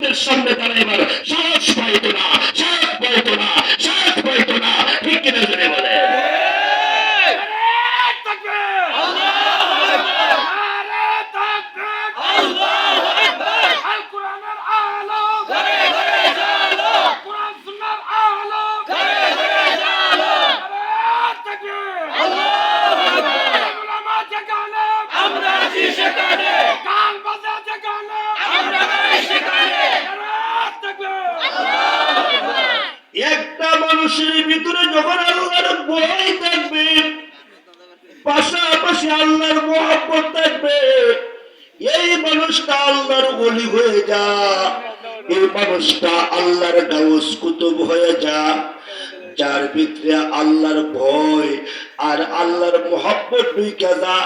সামনে দাঁড়াইবার সাহস পাইতো না সাহস পাইত না সাহস পাইত না। ঠিক কিনা জোরে বলে আমরা আছি সেখানে গান বাজা যেখানে আমরা নাই সেখানে একটা মানুষের ভিতরে যখন আল্লাহর ভয় থাকবে, পাশাপাশি আল্লাহর মহাব্বত থাকবে, এই মানুষটা আল্লাহর গলি হয়ে যা, এই মানুষটা আল্লাহর গাউস কুতুব হয়ে যা, যার ভিতরে আল্লাহর ভয় আর আল্লাহর মহব্বত ঢুইকা যা,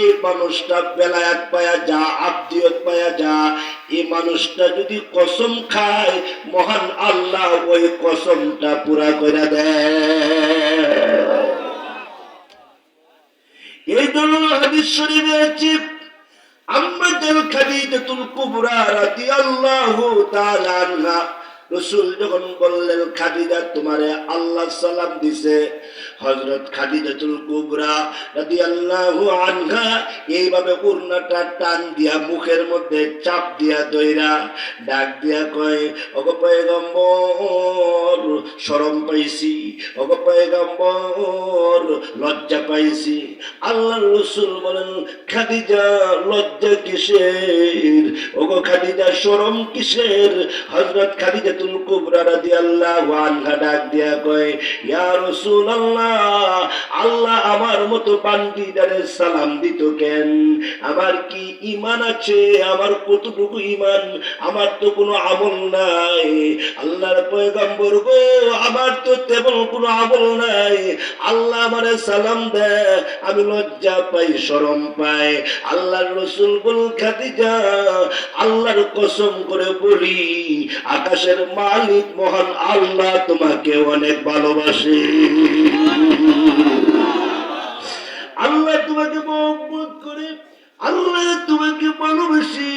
এই মানুষটা বেলায়াত পায়া যা আব্দিয়ত পায়া যা, এই মানুষটা যদি কসম খায়, মহান আল্লাহ ওই কসমটা পুরা করে দেয়। এই জন্য হাদিস শরীফে আছে আম্মাদাল খাদিজাতুল কুবরা রাদিয়াল্লাহু তাআলা আনহা রসুল যখন বললেন, খাদিজা, তোমারে আল্লাহ সালাম দিছে। হজরত খাদিজাতুল কুবরা রাদিয়াল্লাহু আনহা এইভাবে উড়নাটা টান দিয়া মুখের মধ্যে চাপ দিয়া দইরা ডাক দিয়া কয় অগ পয়গম্বর শরম পাইছি ওগো পয়গম্বর লজ্জা পাইছি। আল্লাহ রসুল বলেন, খাদিজা লজ্জা কিসের? ওগো খাদিজা, শরম কিসের? হযরত খাদিজাতুল কুবরা রাদিয়াল্লাহু আনহা ডাক দিয়া কয়, ইয়া রাসূলুল্লাহ, আল্লাহ আমার মতো বান্দিদারে সালাম দিত কেন? আমার কি ইমান আছে? আমার কতটুকু ইমান আমার তো কোনো আমল নাই। আল্লাহর পয়গম্বর গো আমার তো তেমন কোনো আমল নাই। আল্লাহ আমারে সালাম দেয়, আমি লজ্জা পাই, শরম পাই। আল্লাহর রসুল বল, খাদিজা, আল্লাহর কসম করে বলি, আকাশের মালিক মহান আল্লাহ তোমাকে অনেক ভালোবাসে। আল্লাহ তোমাকে মহব্বত করে, আল্লাহ তোমাকে ভালোবাসি।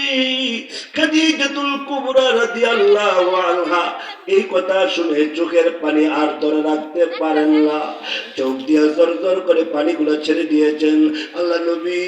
খাদিজাতুল কুবরা রাদিয়াল্লাহু আনহা এই কথা শুনে চোখের পানি আর ধরে রাখতে পারেন না। চোখ দিয়ে জোর জোর করে পানিগুলো ছেড়ে দিয়েছেন। আল্লাহ নবী,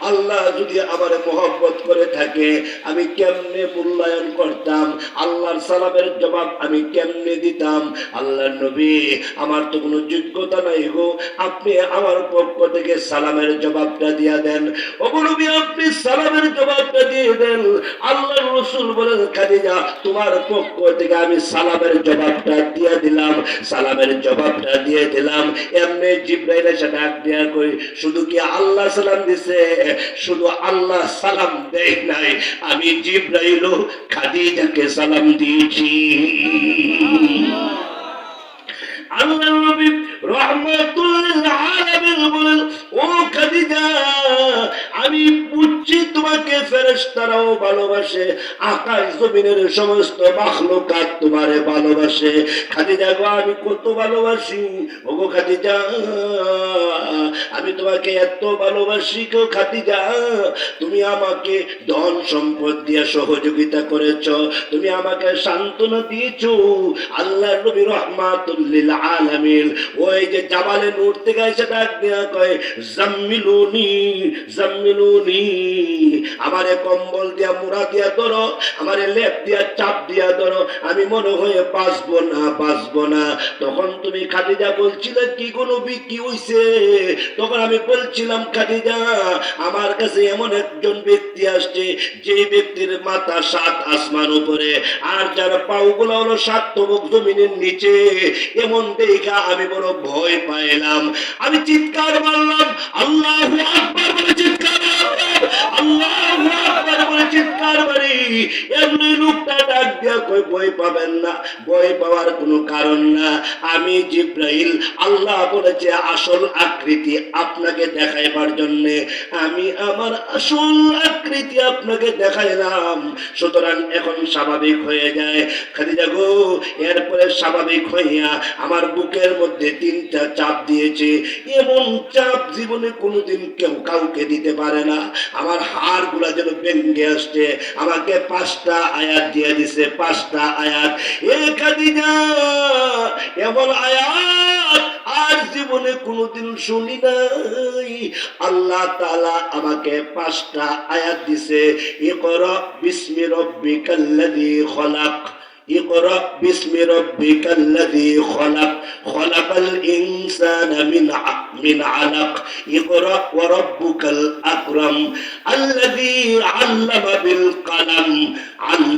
আল্লাহ যদি আমার মহব্বত করে থাকে, আমি কেমনে মূল্যায়ন করতাম? আল্লাহর সালামের জবাব আমি কেমনে দিতাম? আল্লাহ নবী, আমার তো কোনো যোগ্যতা নাই গো। আপনি আমার পক্ষ থেকে সালামের জবাবটা দিয়া দেন। অবনবী আপনি সালামের জবাবটা দিয়ে দেন। আল্লাহ রসুল বলেন, খাদিজা, তোমার পক্ষ থেকে আমি সালামের জবাবটা দিয়ে দিলাম, সালামের জবাবটা দিয়ে দিলাম। এমনি জিব্রাইল এসে ডাক দিয়া কই, শুধু কি আল্লাহ সালাম দিছে? শুধু আল্লাহ সালাম দেয় নাই। আমি জিব্রাইলও খাদিজাকে সালাম দিয়েছি। আল্লাহ নবী রহমাতুল আলামিন বলেন, ও খাদিজা আমি বুঝছি তোমাকে ফেরেস্তারাও ভালোবাসে, আকাশ জমিনের সমস্ত মাখলুকাত তোমারে ভালোবাসে। খাদিজা গো, আমি কত ভালোবাসি। ওগো খাদিজা আমি তোমাকে এত ভালোবাসি গো খাদিজা। তুমি আমাকে ধন সম্পদ দিয়ে সহযোগিতা করেছ, তুমি আমাকে সান্ত্বনা দিয়েছ। আল্লাহ নবী রহমাতুল্লিল আলামিন ওই যে জামালে নূর থেকে এসে ডাক দেয়া কয়, জাম্মিলুনি জাম্মিলুনি, আমারে কম্বল দিয়া মুড়া দিয়া ধরো, আমারে লেপ দিয়া চাপ দিয়া ধরো, আমি মনে হয়ে বাঁচবো না বাঁচবো না। তখন তুমি খাদিজা বলছিলে, কি কোনো কি হইছে? তখন আমি বলছিলাম, খাদিজা, আমার কাছে এমন একজন ব্যক্তি আসছে, যে ব্যক্তির মাথা সাত আসমান উপরে, আর যার পাউগুলো হলো সাত তবক জমিনের নিচে। এমন দেখা আমি বড় ভয় পাইলাম। আমি চিৎকার মারলাম, আল্লাহ আকবার বলে আল্লাহ চিৎকার মারি। এমনি লোকটা ডাক দিয়া কই ভয় পাবেন না, ভয় পাওয়ার কোনো কারণ না। আমি জিব্রাইল, আল্লাহ বলেছে আসল আকৃতি আপনাকে দেখাইবার জন্য। আমি আমার আসল আকৃতি আপনাকে দেখাইলাম। সুতরাং এখন স্বাভাবিক হয়ে যায়। খাদিজা গো, এরপরে স্বাভাবিক হইয়া আমার বুকের মধ্যে তিনটা চাপ দিয়েছে। এমন চাপ জীবনে কোনোদিন কেউ কাউকে দিতে পারে না। আমার হাড়গুলা যেন ভেঙ্গে আসছে। আমাকে পাঁচটা আয়াত দিয়ে দিছে, পাঁচটা আয়াত। এ এমন আয়াত আর জীবনে কোনোদিন শুনি নাই। আল্লাহ তালা আমাকে পাঁচটা আয়াত দিছে। ইকরা বিসমি রব্বিকাল্লাযী খলাক। اقرأ باسم ربك الذي خلق. خلق الإنسان من من علق. اقرأ وربك الأكرم الذي علم بالقلم. علم